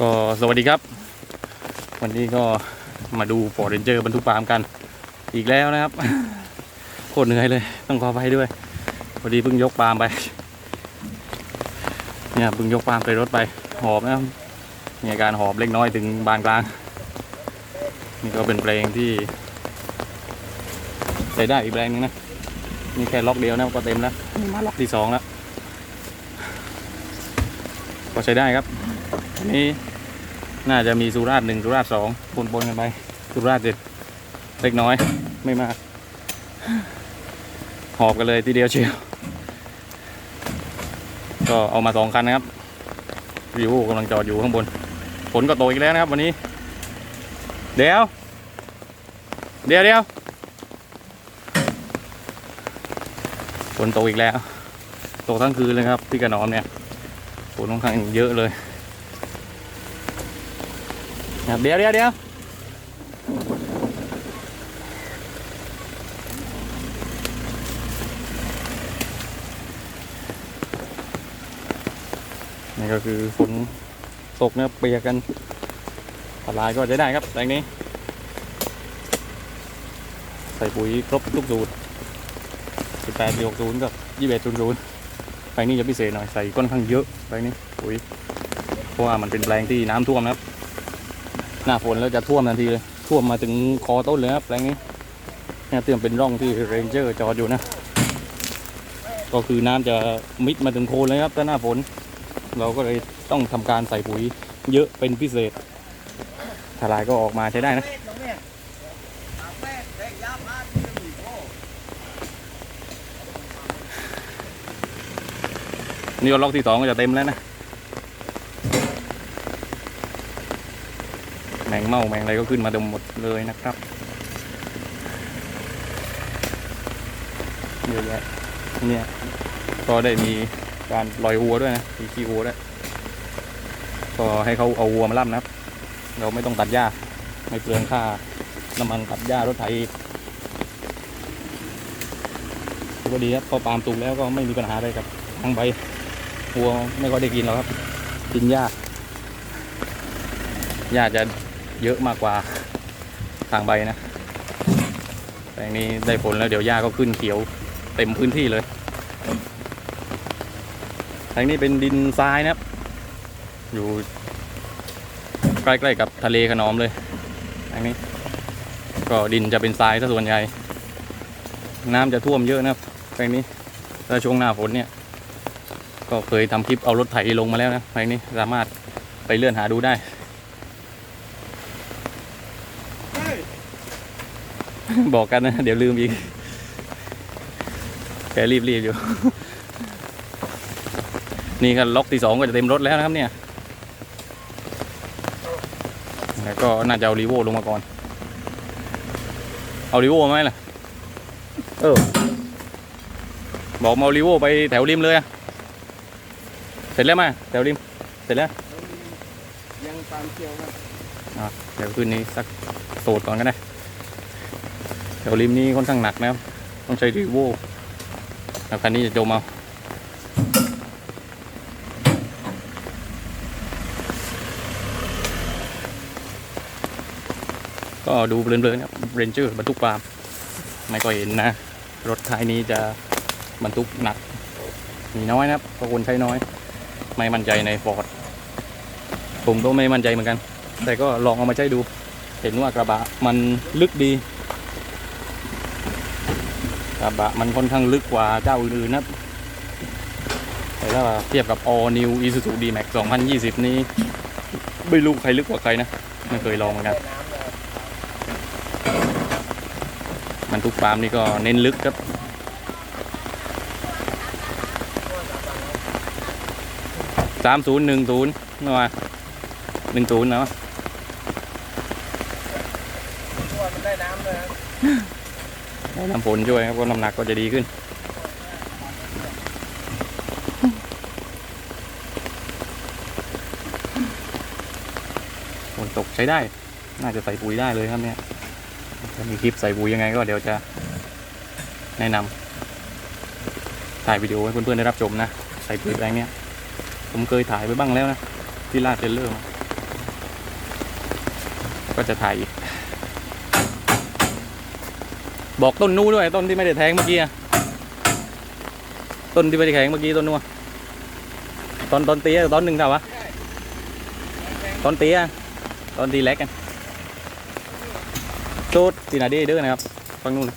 ก็สวัสดีครับ วันนี้ก็มาดูฟอร์เรนเจอร์บรรทุกปาล์มกันอีกแล้วนะครับ โคตรเหนื่อยเลย ต้องขอไปด้วยพอดีเพิ่งยกปาล์มไปเนี่ยเพิ่งยกปาล์มไปรถไปหอบนะครับมีอาการหอบเล็กน้อยถึงบานกลาง นี่ก็เป็นเพลงที่ใช้ได้อีกแรงหนึงนะนี่แค่ล็อกเดียวนะก็เต็มแล้วนี่มาล็อกที่สองแล้วก็ใช้ได้ครับ อันนี้น่าจะมีสุราษฎร์หนึ่งสุราษฎร์สองปนปนกันไปสุราษฎร์เจ็ดเล็กน้อยไม่มาก หอบกันเลยทีเดียวเชียว ก็เอามาสองคันนะครับวิวกำลังจอดอยู่ข้างบนฝนก็ตกอีกแล้วนะครับวันนี้ เดี๋ยว เดี๋ยวเดี๋ยวฝนตกอีกแล้วตกทั้งคืนเลยครับที่กระนอมเนี่ยฝนค่อนข้างเยอะเลย ครับเดี๋ยวเดี๋ยวเดี๋ยวนี่ก็คือฝนตกเนี่ยเปียกกันปลายก็จะได้ครับแปลงนี้ ใส่ปุ๋ยครบทุกสูตร18 60กับ21 00แปลงนี้จะพิเศษหน่อยใส่ค่อนข้างเยอะแปลงนี้ปุ๋ยเพราะว่ามันเป็นแปลงที่น้ำท่วมนะครับ หน้าฝนแล้วจะท่วมทันทีเลยท่วมมาถึงคอต้นเลยครับแปลงนี้เนี่ยเตรียมเป็นร่องที่เรนเจอร์จอดอยู่นะ ก็คือน้ำจะมิดมาถึงโคนเลยครับถ้าหน้าฝน เราก็เลยต้องทำการใส่ปุ๋ยเยอะเป็นพิเศษทลายก็ออกมาใช้ได้นะนี่ล็อกที่สองก็จะเต็มแล้วนะ แมงเม่าแมงอะไรก็ขึ้นมาเต็มหมดเลยนะครับเยอะแยะเนี่ยก็ได้มีการลอยวัวด้วยนะมีขี้วัวด้วยก็ให้เขาเอาวัวมาล่ำนะครับ เราไม่ต้องตัดหญ้า ไม่เปลืองค่าน้ำมันตัดหญ้ารถไถอีกก็ดีครับพอปาล์มตุกแล้วก็ไม่มีปัญหาอะไรกับทางใบวัวไม่ค่อยได้กินหรอกครับ กินหญ้าหญ้าจะ เยอะมากกว่าทางใบนะแต่อันนี้ได้ผลแล้วเดี๋ยวหญ้าก็ขึ้นเขียวเต็มพื้นที่เลยทางนี้เป็นดินทรายนะครับ อยู่ใกล้ๆกับทะเลขนอมเลยทางนี้ ก็ดินจะเป็นทรายซะส่วนใหญ่ น้ำจะท่วมเยอะนะครับแปลงนี้ถ้าช่วงหน้าฝนเนี่ย ก็เคยทำคลิปเอารถไถลงมาแล้วนะเพลงนี้สามารถไปเลื่อนหาดูได้ บอกกันนะ เดี๋ยวลืมอีก แกรีบรีบอยู่ นี่ก็ล็อกที่สองก็จะเต็มรถแล้วนะครับเนี่ย แล้วก็น่าจะเอารีโวลงมาก่อน เอารีโวไหมล่ะ เออ บอกมาเอารีโวไปแถวริมเลยอะเสร็จแล้วมาแถวริม เสร็จแล้ว ยังตามเที่ยวครับอะเดี๋ยวคืนนี้สักโสดก่อนก็ได้ แถวริมนี้ค่อนข้างหนักนะครับ ต้องใช้รีโวแล้วคันนี้จะจมเอาก็ดูเบลอนๆครับเรนเจอร์บรรทุกปาล์มไม่ก็เห็นนะ รถท้ายนี้จะบรรทุกหนัก มีน้อยนะครับเพราะคนใช้น้อย ไม่มั่นใจในฟอร์ดผมก็ไม่มั่นใจเหมือนกัน แต่ก็ลองเอามาใช้ดู เห็นว่ากระบะมันลึกดี ระบะมันค่อนข้างลึกกว่าเจ้าอื่นๆนะแต่ถ้าเทียบกับ All New Isuzu D-Max 2020 นี้ไม่รู้ใครลึกกว่าใครนะ ไม่เคยลองเหมือนกันมันทุกปาล์มนี่ก็เน้นลึกครับสามศูนย์หนึ่งศูนย์เมื่อวานหนึ่งศูนย์เนาะ นได้น้ำฝนช่วยครับก็น้ำหนักก็จะดีขึ้น ฝนตกใช้ได้ น่าจะใส่ปุ๋ยได้เลยครับเนี่ยถ้ามีคลิปใส่ปุ๋ยยังไงก็เดี๋ยวจะแนะนำถ่ายวิดีโอให้เพื่อนๆได้รับชมนะ ใส่ปุ๋ยแปลงเนี้ยผมเคยถ่ายไปบ้างแล้วนะ ที่ลาดเทเลอร์มก็จะถ่ายอีก บอกต้นนู้ด้วยต้นที่ไม่ได้แทงเมื่อกี้ต้นที่ไม่ได้แทงเมื่อกี้ต้นนู้ตอนตอนเตี้ยตอนหนึ่งเท่าวะตอนเตี้ยตอนตีเล็กกันโจดตีนาดีเด้อนะครับฟังนู้นนะ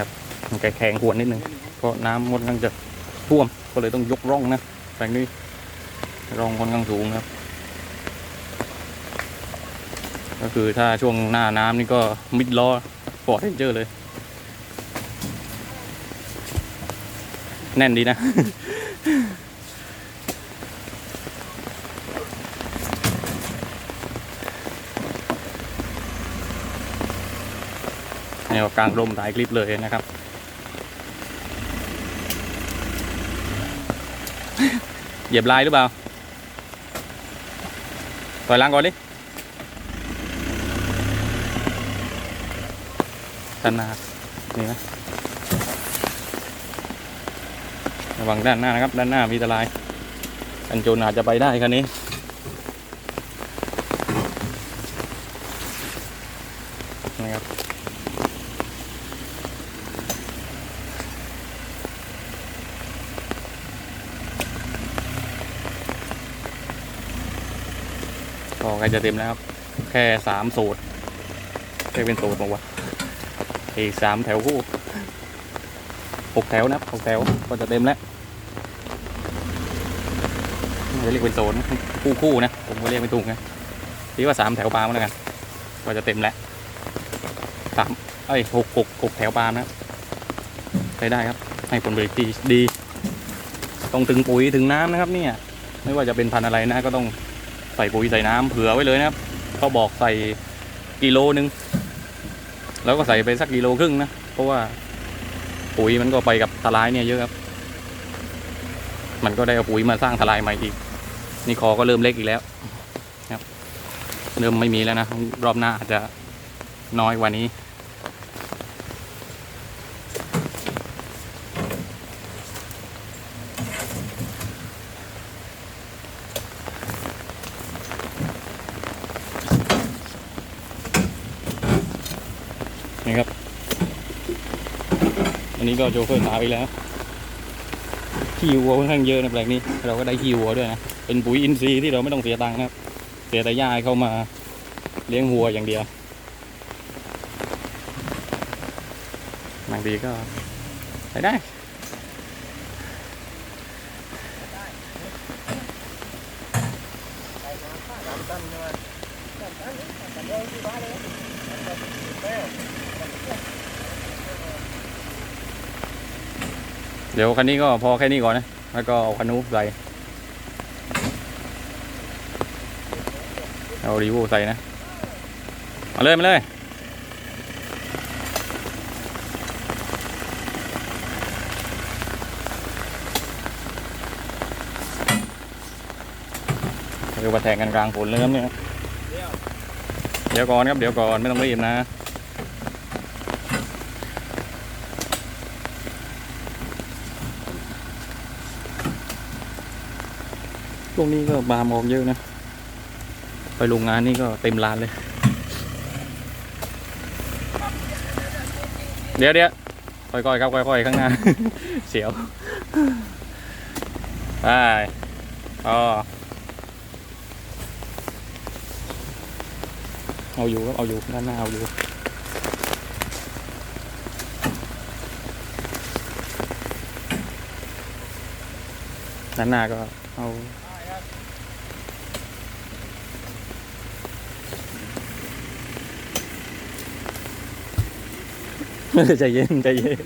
ครับแข็งขวนนิดนึงเพราะน้ำมันข้างจะท่วมก็เลยต้องยกร่องนะแปลงนี้ ร่องค่อนข้างสูงครับ ก็คือถ้าช่วงหน้าน้ำนี่ก็มิดล้อฟอร์ดเรนเจอร์เลย แน่นดีนะแนวกลางร่มถ่ายคลิปเลยนะครับเหยียบลายหรือเปล่า อยหล่างก่อนดิด้านหน้านี่นะระวังด้านหน้านะครับ ด้านหน้ามีอันตรายกันโจรอาจจะไปได้คันนี้ ก็ใกล้จะเต็มแล้วครับ แค่สามสูตรแค่เป็นสูตรบอกว่าอีกสามแถวคู่หกแถวนะครับหกแถวก็จะเต็มแล้วไม่ได้เรียกเป็นโซนนะคู่คู่นะ ผมก็เรียกไม่ถูกนะที่ว่าสามแถวปาล์มแล้วกัน ก็จะเต็มแล้วสามเอ้ยหกหกหกแถวปาล์มนะใช้ได้ครับ ให้ผลผลิตดี ต้องถึงปุ๋ยถึงน้ำนะครับเนี่ย ไม่ว่าจะเป็นพันธุ์อะไรนะก็ต้อง ใส่ปุ๋ยใส่น้ำเผื่อไว้เลยนะครับเขาบอกใส่กิโลนึง แล้วก็ใส่ไปสักกิโลครึ่งนะ เพราะว่าปุ๋ยมันก็ไปกับทลายเนี่ยเยอะครับ มันก็ได้เอาปุ๋ยมาสร้างทลายใหม่อีก นี่คอก็เริ่มเล็กอีกแล้วครับ เริ่มไม่มีแล้วนะ รอบหน้าอาจจะน้อยกว่านี้ นี้ก็โชเฟอร์มาไปแล้วขี้วัวค่อนข้างเยอะในแปลงนี้ เราก็ได้ขี้วัวด้วยนะ เป็นปุ๋ยอินทรีย์ที่เราไม่ต้องเสียตังค์นะเสียแต่ย่าเข้ามาเลี้ยงวัวอย่างเดียวบางทีก็ได้ได้ สามตันใช่ไหมสามตันสามตันเดียวที่บ้านเลยสามตันแม่ เดี๋ยวคันนี้ก็พอแค่นี้ก่อนนะ แล้วก็เอาคันนู้ใส่ เอารีโวใส่นะ มาเลยมาเลยเดี๋ยวมาแทงกันกลางฝนเลยครับเนี่ย เดี๋ยวก่อนครับ เดี๋ยวก่อนไม่ต้องรีบนะ ช่วงนี้ก็บาร์มออกเยอะนะ ไปโรงงานนี่ก็เต็มร้านเลย เดี๋ยวเดี๋ยวค่อยๆครับค่อยๆข้างหน้า เสียวไปอ๋อเอาอยู่ครับเอาอยู่ด้านหน้าเอาอยู่ด้านหน้าก็เอา ใจเย็นใจเย็น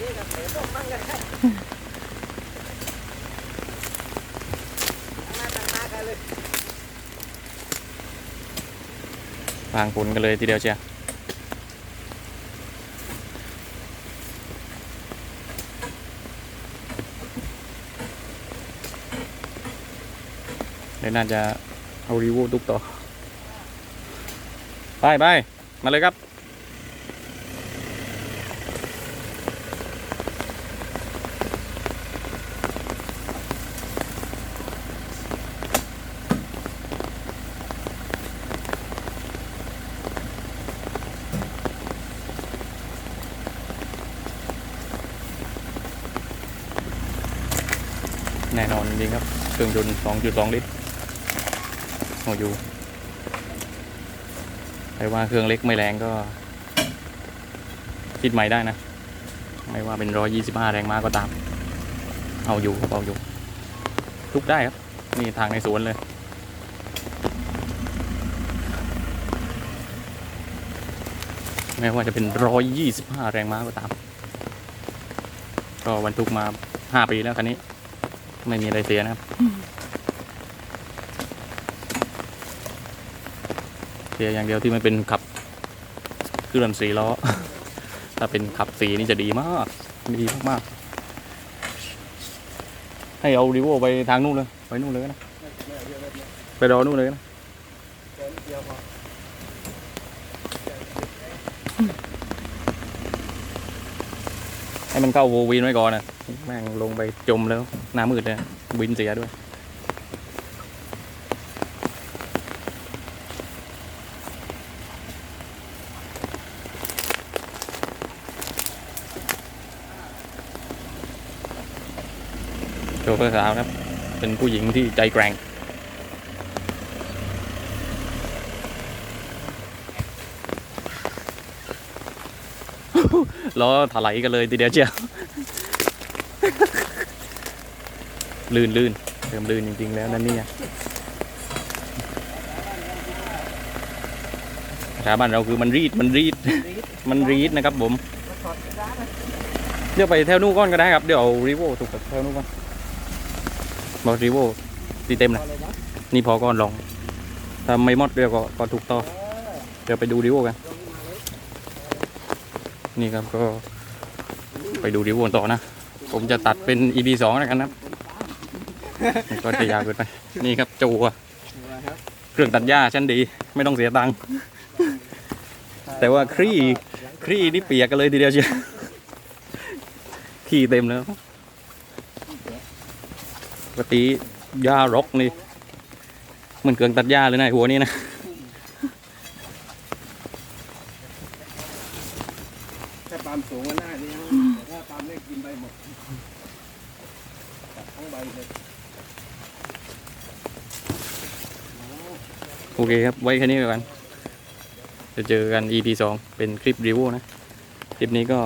นี่กับเต๋อต้องมั่งกันได้ตั้งหน้างหน้ากันเลยวางผลกันเลยทีเดียวเชียวเดี๋ยวน่าจะเอารีวิวตุกต่อ ไปไปมาเลยครับ แน่นอนจริงครับ เครื่องยนต์ 2.2 ลิตรโอ้อยู่แต่ว่าเครื่องเล็กไม่แรงก็ คิดใหม่ได้นะ ไม่ว่าเป็น 125 แรงม้าก็ตาม เอาอยู่ครับเอาอยู่ ทุกได้ครับ นี่ทางในสวนเลยไม่ว่าจะเป็น 125 แรงม้าก็ตาม ก็บรรทุกมา 5 ปีแล้วคันนี้ ไม่มีอะไรเสียนะครับ เสียอย่างเดียวที่มันเป็นขับเคลื่อนสีล้อ ถ้าเป็นขับสีนี่จะดีมาก ดีมากๆ ให้เอารีโวไปทางนู้นเลย ไปนู่นเลยนะ ไปรอนู่นเลยนะให้มันเข้าโววินไว้ก่อนนะ แม่งลงไปจมแล้วหน้ามืดเลยวินเสียด้วย โชเฟอร์สาวครับ เป็นผู้หญิงที่ใจแกร่งล้อถลายกันเลยทีเดียวเชียว ลื่นลื่นเติมลื่นจริง ๆ แล้วนั่นเนี่ยชาบ้านเราคือมันรีดมันรีดมันรีดนะครับผมเดี๋ยวไปแถวนู้นก่อนก็ได้ครับเดี๋ยวเอารีโวถูกกับแถวนู้นก่อนบอกรีโวตีเต็มนะอเลยนี่พอก่อนลองถ้าไม่หมดเดี๋ยวก็ก็ถูกต่อเดี๋ยวไปดูรีโวกัน นี่ครับก็ไปดูรีโวต่อนะ ผมจะตัดเป็น EP สองแล้วกันนะครับ มันก็จะยาวเกินไปนี่ครับจูอะเครื่องตัดหญ้าชั้นดี ไม่ต้องเสียตังค์แต่ว่าครี่ครี่นี่เปียกกันเลยทีเดียวเชียวขี้เต็มแล้วปกติหญ้ารกนี่เหมันเครื่องตัดหญ้าเลยนะไอ้หัวนี่นะถ้าปาล์มสูงกว่าหน้านี่นะแต่ถ้าปาล์มเล็กกินใบหมดตัดทั้งใบเลย อเคครับ ไว้แค่นี้ก่อนจะเจอกัน EP สองเป็นคลิปรีวิวนะ คลิปนี้ก็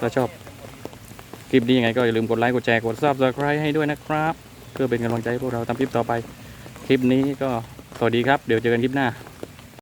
ถ้าชอบ คลิปนี้ยังไงก็อย่าลืมกดไลค์ กดแชร์ กด subscribe ให้ด้วยนะครับ เพื่อเป็นกำลังใจให้พวกเราทำคลิปต่อไป คลิปนี้ก็สวัสดีครับ เดี๋ยวเจอกันคลิปหน้า